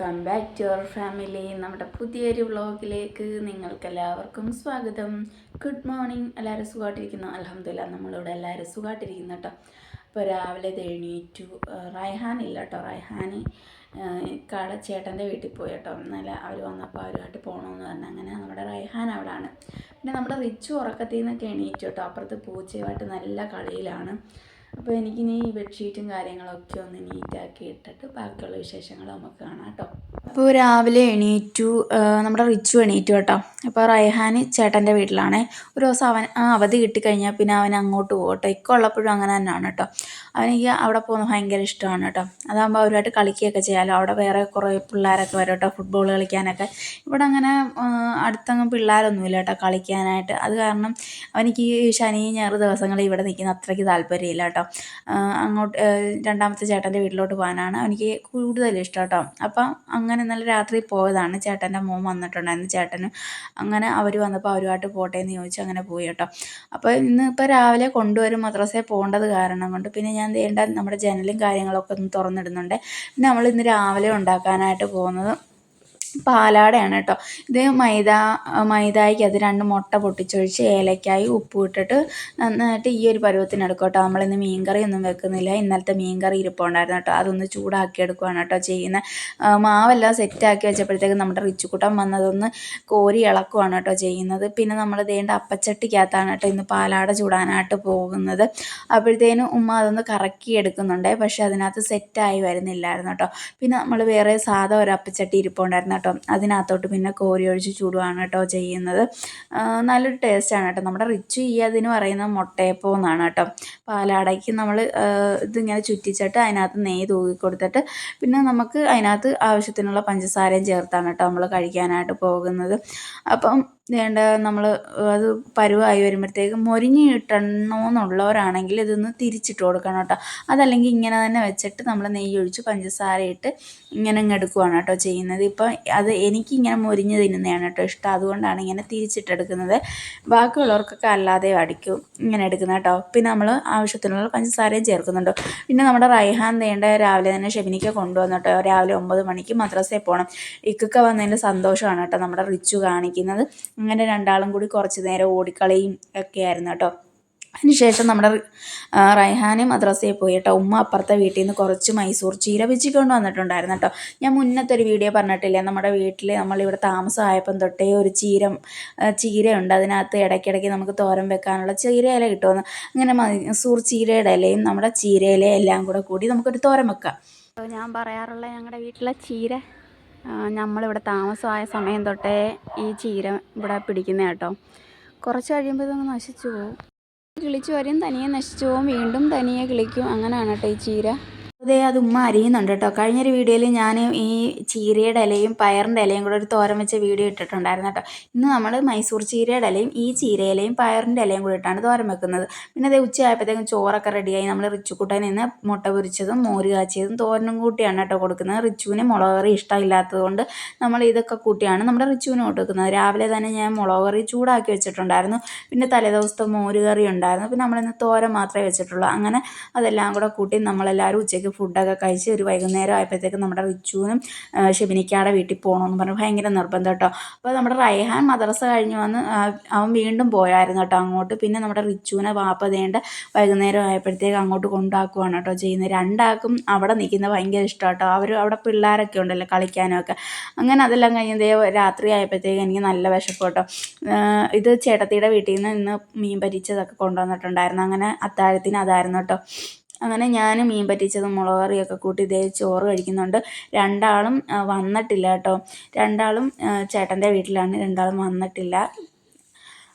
Welcome back to our family. നമ്മുടെ പുതിയൊരു വ്ളോഗിലേക്ക് നിങ്ങൾക്ക് എല്ലാവർക്കും സ്വാഗതം. ഗുഡ് മോർണിംഗ് എല്ലാവരും സുഖമായിട്ടിരിക്കുന്നു? അലഹമില്ല നമ്മളിവിടെ എല്ലാവരും സുഖമായിട്ടിരിക്കുന്നു കേട്ടോ. അപ്പോൾ രാവിലെ എണീറ്റു. റൈഹാൻ ഇല്ല കേട്ടോ റൈഹാനി കട ചേട്ടന്റെ വീട്ടിൽ പോയി കേട്ടോ. ഇന്നലെ അവർ വന്നപ്പോൾ അവരുമായിട്ട് പോകണമെന്ന് പറഞ്ഞു. അങ്ങനെ നമ്മുടെ റൈഹാൻ അവിടെയാണ് പിന്നെ നമ്മുടെ റിച്ചു ഉറക്കത്തിൽ നിന്നൊക്കെ എണീറ്റു കേട്ടോ. അപ്പുറത്ത് പൂച്ചയുമായിട്ട് നല്ല കളിയിലാണ്. അപ്പോൾ എനിക്കിനി ഈ ബെഡ്ഷീറ്റും കാര്യങ്ങളൊക്കെ ഒന്ന് നീറ്റാക്കി ഇട്ടിട്ട് ബാക്കിയുള്ള വിശേഷങ്ങൾ നമുക്ക് കാണാം കേട്ടോ. അപ്പോൾ രാവിലെ എണീറ്റു നമ്മുടെ റിച്ചു എണീറ്റു കേട്ടോ. അപ്പോൾ റൈഹാൻ ചേട്ടന്റെ വീട്ടിലാണേ. ഒരു ദിവസം അവൻ ആ അവധി കിട്ടിക്കഴിഞ്ഞാൽ പിന്നെ അവൻ അങ്ങോട്ട് പോകും കേട്ടോ. ഇക്ക ഉള്ളപ്പോഴും അങ്ങനെ തന്നെയാണ് കേട്ടോ. അവനെനിക്ക് അവിടെ പോകുന്നത് ഭയങ്കര ഇഷ്ടമാണ് കേട്ടോ. അതാകുമ്പോൾ അവരുമായിട്ട് കളിക്കുകയൊക്കെ ചെയ്യാമല്ലോ അവിടെ വേറെ കുറേ പിള്ളേരൊക്കെ വരും കേട്ടോ. ഫുട്ബോൾ കളിക്കാനൊക്കെ. ഇവിടെ അങ്ങനെ അടുത്തങ്ങും പിള്ളേരൊന്നുമില്ല കേട്ടോ കളിക്കാനായിട്ട്. അത് കാരണം അവനിക്ക് ഈ ശനി ഞായർ ദിവസങ്ങളിൽ ഇവിടെ നിൽക്കുന്ന അത്രയ്ക്ക് താല്പര്യമില്ല കേട്ടോ. അങ്ങോട്ട് രണ്ടാമത്തെ ചേട്ടന്റെ വീട്ടിലോട്ട് പോകാനാണ് എനിക്ക് കൂടുതൽ ഇഷ്ടം കേട്ടോ. അപ്പം അങ്ങനെ നല്ല രാത്രി പോയതാണ്. ചേട്ടന്റെ മോൻ വന്നിട്ടുണ്ടായിരുന്നു. ചേട്ടനും അങ്ങനെ അവർ വന്നപ്പോൾ അവരുമായിട്ട് പോട്ടെ എന്ന് ചോദിച്ചു അങ്ങനെ പോയി കേട്ടോ. അപ്പോൾ ഇന്ന് ഇപ്പോൾ രാവിലെ കൊണ്ടുവരും മദ്രസയിൽ പോകേണ്ടത് കാരണം കൊണ്ട് പിന്നെ ഞാൻ വേണ്ട നമ്മുടെ ജനലും കാര്യങ്ങളൊക്കെ ഒന്ന് തുറന്നിടുന്നുണ്ട്. പിന്നെ നമ്മൾ ഇന്ന് രാവിലെ ഉണ്ടാക്കാനായിട്ട് പോകുന്നത് പാലാടയാണ് കേട്ടോ. ഇത് മൈദ മൈദയ്ക്ക് അത് രണ്ട് മുട്ട പൊട്ടിച്ചൊഴിച്ച് ഏലക്കായി ഉപ്പ് ഇട്ടിട്ട് നന്നായിട്ട് ഈ ഒരു പരുവത്തിനെടുക്കും കേട്ടോ. നമ്മളിന്ന് മീൻകറി ഒന്നും വെക്കുന്നില്ല. ഇന്നലത്തെ മീൻകറി ഇരിപ്പുണ്ടായിരുന്നു കേട്ടോ. അതൊന്ന് ചൂടാക്കി എടുക്കുകയാണ് കേട്ടോ ചെയ്യുന്നത്. മാവെല്ലാം സെറ്റാക്കി വെച്ചപ്പോഴത്തേക്ക് നമ്മുടെ റിച്ചുക്കുട്ടൻ വന്നതൊന്ന് കോരി ഇളക്കുവാണ് കേട്ടോ ചെയ്യുന്നത്. പിന്നെ നമ്മൾ ദേണ്ട അപ്പച്ചട്ടിക്കകത്താണ് കേട്ടോ ഇന്ന് പാലാട ചൂടാനായിട്ട് പോകുന്നത്. അപ്പോഴത്തേനും ഉമ്മ അതൊന്ന് കറക്കി എടുക്കുന്നുണ്ട്. പക്ഷേ അതിനകത്ത് സെറ്റായി വരുന്നില്ലായിരുന്നു കേട്ടോ. പിന്നെ നമ്മൾ വേറെ സാധാ ഒരു അപ്പച്ചട്ടി ഇരിപ്പുണ്ടായിരുന്നു കേട്ടോ. അതിനകത്തോട്ട് പിന്നെ കോരി ഒഴിച്ച് ചൂടുവാണ് കേട്ടോ ചെയ്യുന്നത്. നല്ലൊരു ടേസ്റ്റാണ് കേട്ടോ. നമ്മുടെ റിച്ച് ഈ അതിന് പറയുന്നത് മുട്ടയപ്പം എന്നാണ് കേട്ടോ. പാലാടയ്ക്ക് നമ്മൾ ഇതിങ്ങനെ ചുറ്റിച്ചിട്ട് അതിനകത്ത് നെയ്യ് തൂക്കി കൊടുത്തിട്ട് പിന്നെ നമുക്ക് അതിനകത്ത് ആവശ്യത്തിനുള്ള പഞ്ചസാരയും ചേർത്താണ് കേട്ടോ നമ്മൾ കഴിക്കാനായിട്ട് പോകുന്നത്. അപ്പം വേണ്ട നമ്മൾ അത് പരുവായി വരുമ്പോഴത്തേക്കും മൊരിഞ്ഞ് കിട്ടണമെന്നുള്ളവരാണെങ്കിൽ ഇതൊന്ന് തിരിച്ചിട്ട് കൊടുക്കണം കേട്ടോ. അതല്ലെങ്കിൽ ഇങ്ങനെ തന്നെ വെച്ചിട്ട് നമ്മൾ നെയ്യ് ഒഴിച്ച് പഞ്ചസാര ഇട്ട് ഇങ്ങനെ അങ്ങ് എടുക്കുവാണ് കേട്ടോ ചെയ്യുന്നത്. ഇപ്പം അത് എനിക്കിങ്ങനെ മൊരിഞ്ഞ് തിന്നുന്നതാണ് കേട്ടോ ഇഷ്ടം. അതുകൊണ്ടാണ് ഇങ്ങനെ തിരിച്ചിട്ടെടുക്കുന്നത് ബാക്കിയുള്ളവർക്കൊക്കെ അല്ലാതെ അടിക്കും ഇങ്ങനെ എടുക്കുന്നത് കേട്ടോ. പിന്നെ നമ്മൾ ആവശ്യത്തിനുള്ള പഞ്ചസാരയും ചേർക്കുന്നുണ്ട്. പിന്നെ നമ്മുടെ റൈഹാൻ തേണ്ട രാവിലെ തന്നെ ഷെബിനിക്ക കൊണ്ടുവന്നു കേട്ടോ. രാവിലെ ഒമ്പത് മണിക്ക് മദ്രസയിൽ പോകണം ഇക്കൊക്കെ വന്നതിന്റെ സന്തോഷമാണ് കേട്ടോ നമ്മുടെ റിച്ചു കാണിക്കുന്നത്. അങ്ങനെ രണ്ടാളും കൂടി കുറച്ച് നേരം ഓടിക്കളയും ഒക്കെ ആയിരുന്നു കേട്ടോ. അതിനുശേഷം നമ്മുടെ റൈഹാനെ മദ്രസയിൽ പോയി കേട്ടോ. ഉമ്മ അപ്പുറത്തെ വീട്ടിൽ നിന്ന് കുറച്ച് മൈസൂർ ചീര വെച്ചിക്കൊണ്ട് വന്നിട്ടുണ്ടായിരുന്നു കേട്ടോ. ഞാൻ മുന്നത്തെ ഒരു വീഡിയോ പറഞ്ഞിട്ടില്ലേ. നമ്മുടെ വീട്ടിൽ നമ്മളിവിടെ താമസമായപ്പം തൊട്ടേ ഒരു ചീര ചീരയുണ്ട്. അതിനകത്ത് ഇടയ്ക്കിടയ്ക്ക് നമുക്ക് തോരൻ വെക്കാനുള്ള ചീരയില കിട്ടുമെന്ന്. അങ്ങനെ മൈസൂർ ചീരയുടെ ഇലയും നമ്മുടെ ചീരയിലയും എല്ലാം കൂടെ കൂടി നമുക്കൊരു തോരം വെക്കാം. ഞാൻ പറയാറുള്ള ഞങ്ങളുടെ വീട്ടിലെ ചീര നമ്മളിവിടെ താമസമായ സമയം തൊട്ടേ ഈ ചീര ഇവിടെ പിടിക്കുന്ന കേട്ടോ. കുറച്ച് കഴിയുമ്പോൾ ഇതൊന്ന് നശിച്ചു പോകും കിളിച്ചു വരും തനിയെ നശിച്ചു പോകും വീണ്ടും തനിയെ കിളിക്കും. അങ്ങനെയാണ് കേട്ടോ ഈ ചീര. അതെ അത് ഉമ്മ അരിയുന്നുണ്ട് കേട്ടോ. കഴിഞ്ഞൊരു വീഡിയോയിൽ ഞാൻ ഈ ചീരയുടെ ഇലയും പയറിന്റെ ഇലയും കൂടെ ഒരു തോരൻ വെച്ച വീഡിയോ ഇട്ടിട്ടുണ്ടായിരുന്നു കേട്ടോ. ഇന്ന് നമ്മൾ മൈസൂർ ചീരയുടെ ഇലയും ഈ ചീരയിലയും പയറിന്റെ ഇലയും കൂടെ ഇട്ടാണ് തോരൻ വെക്കുന്നത്. പിന്നെ അതേ ഉച്ചയായപ്പോഴത്തേക്കും ചോറൊക്കെ റെഡിയായി. നമ്മൾ റിച്ചുക്കൂട്ടാൻ നിന്ന് മുട്ട പൊരിച്ചതും മോര് കാച്ചിയതും തോരനും കൂട്ടിയാണ് കേട്ടോ കൊടുക്കുന്നത്. റിച്ചുവിന് മുളക് കറി ഇഷ്ടമില്ലാത്തതുകൊണ്ട് നമ്മൾ ഇതൊക്കെ കൂട്ടിയാണ് നമ്മുടെ റിച്ചുവിന് കൊടുക്കുന്നത് രാവിലെ തന്നെ ഞാൻ മുളക് കറി ചൂടാക്കി വെച്ചിട്ടുണ്ടായിരുന്നു. പിന്നെ തലേദിവസത്തെ മോര് കറി ഉണ്ടായിരുന്നു. പിന്നെ നമ്മളിന്ന് തോരൻ മാത്രമേ വെച്ചിട്ടുള്ളൂ. അങ്ങനെ അതെല്ലാം കൂടെ കൂട്ടി നമ്മളെല്ലാവരും ഉച്ചയ്ക്ക് ഫുഡൊക്കെ കഴിച്ച് ഒരു വൈകുന്നേരം ആയപ്പോഴത്തേക്കും നമ്മുടെ റിച്ചുവിനും ഷെബിനിക്കാടെ വീട്ടിൽ പോകണമെന്ന് പറഞ്ഞു. ഭയങ്കര നിർബന്ധം കേട്ടോ. അപ്പോൾ നമ്മുടെ റൈഹാൻ മദ്രസ കഴിഞ്ഞ് വന്ന് അവൻ വീണ്ടും പോയായിരുന്നു കേട്ടോ അങ്ങോട്ട്. പിന്നെ നമ്മുടെ റിച്ചുവിനെ വാപ്പ ദേണ്ട വൈകുന്നേരം ആയപ്പോഴത്തേക്ക് അങ്ങോട്ട് കൊണ്ടാക്കുവാണ് കേട്ടോ ചെയ്യുന്നത്. രണ്ടാൾക്കും അവിടെ നിൽക്കുന്ന ഭയങ്കര ഇഷ്ടം കേട്ടോ. അവർ അവിടെ പിള്ളേരൊക്കെ ഉണ്ടല്ലോ കളിക്കാനൊക്കെ. അങ്ങനെ അതെല്ലാം കഴിഞ്ഞ് ദേ രാത്രി ആയപ്പോഴത്തേക്ക് എനിക്ക് നല്ല വിശപ്പ് കേട്ടോ. ഇത് ചേട്ടത്തിയുടെ വീട്ടിൽ നിന്ന് ഇന്ന് മീൻ പരിച്ചതൊക്കെ കൊണ്ടുവന്നിട്ടുണ്ടായിരുന്നു. അങ്ങനെ അത്താഴത്തിന് അതായിരുന്നു കേട്ടോ. അങ്ങനെ ഞാൻ മീൻ പറ്റിച്ചതും മുളക് കറിയൊക്കെ കൂട്ടി ഇതേ ചോറ് കഴിക്കുന്നുണ്ട്. രണ്ടാളും വന്നിട്ടില്ല കേട്ടോ. രണ്ടാളും ചേട്ടന്റെ വീട്ടിലാണ്. രണ്ടാളും വന്നിട്ടില്ല.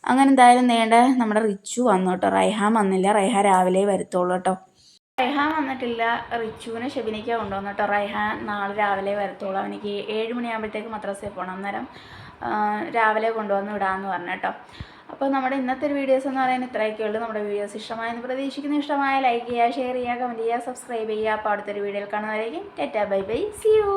അങ്ങനെ എന്തായാലും നേണ്ട നമ്മുടെ റിച്ചു വന്നു കേട്ടോ. റൈഹാൻ വന്നില്ല. റൈഹാൻ രാവിലെ വരുത്തുള്ളൂ കേട്ടോ. റൈഹാൻ വന്നിട്ടില്ല. റിച്ചുവിനെ ഷെബിനിക്ക കൊണ്ടുവന്നു കേട്ടോ. റൈഹാൻ നാളെ രാവിലെ വരത്തുള്ളൂ. അവനിക്ക് ഏഴ് മണിയാകുമ്പോഴത്തേക്ക് മദ്രസയിൽ പോകണം അന്നേരം രാവിലെ കൊണ്ടുവന്ന് വിടാമെന്ന് പറഞ്ഞു കേട്ടോ. അപ്പോൾ നമ്മുടെ ഇന്നത്തെ ഒരു വീഡിയോസ് എന്ന് പറയുന്നത് ഇത്രയൊക്കെ ഉള്ളൂ. നമ്മുടെ വീഡിയോസ് ഇഷ്ടമായെന്ന് പ്രതീക്ഷിക്കുന്ന. ഇഷ്ടമായ ലൈക്ക് ചെയ്യുക ഷെയർ ചെയ്യുക കമന്റ് ചെയ്യുക സബ്സ്ക്രൈബ് ചെയ്യുക. അപ്പോൾ അടുത്തൊരു വീഡിയോയിൽ കാണുന്നവരേക്കും tata bye bye. See you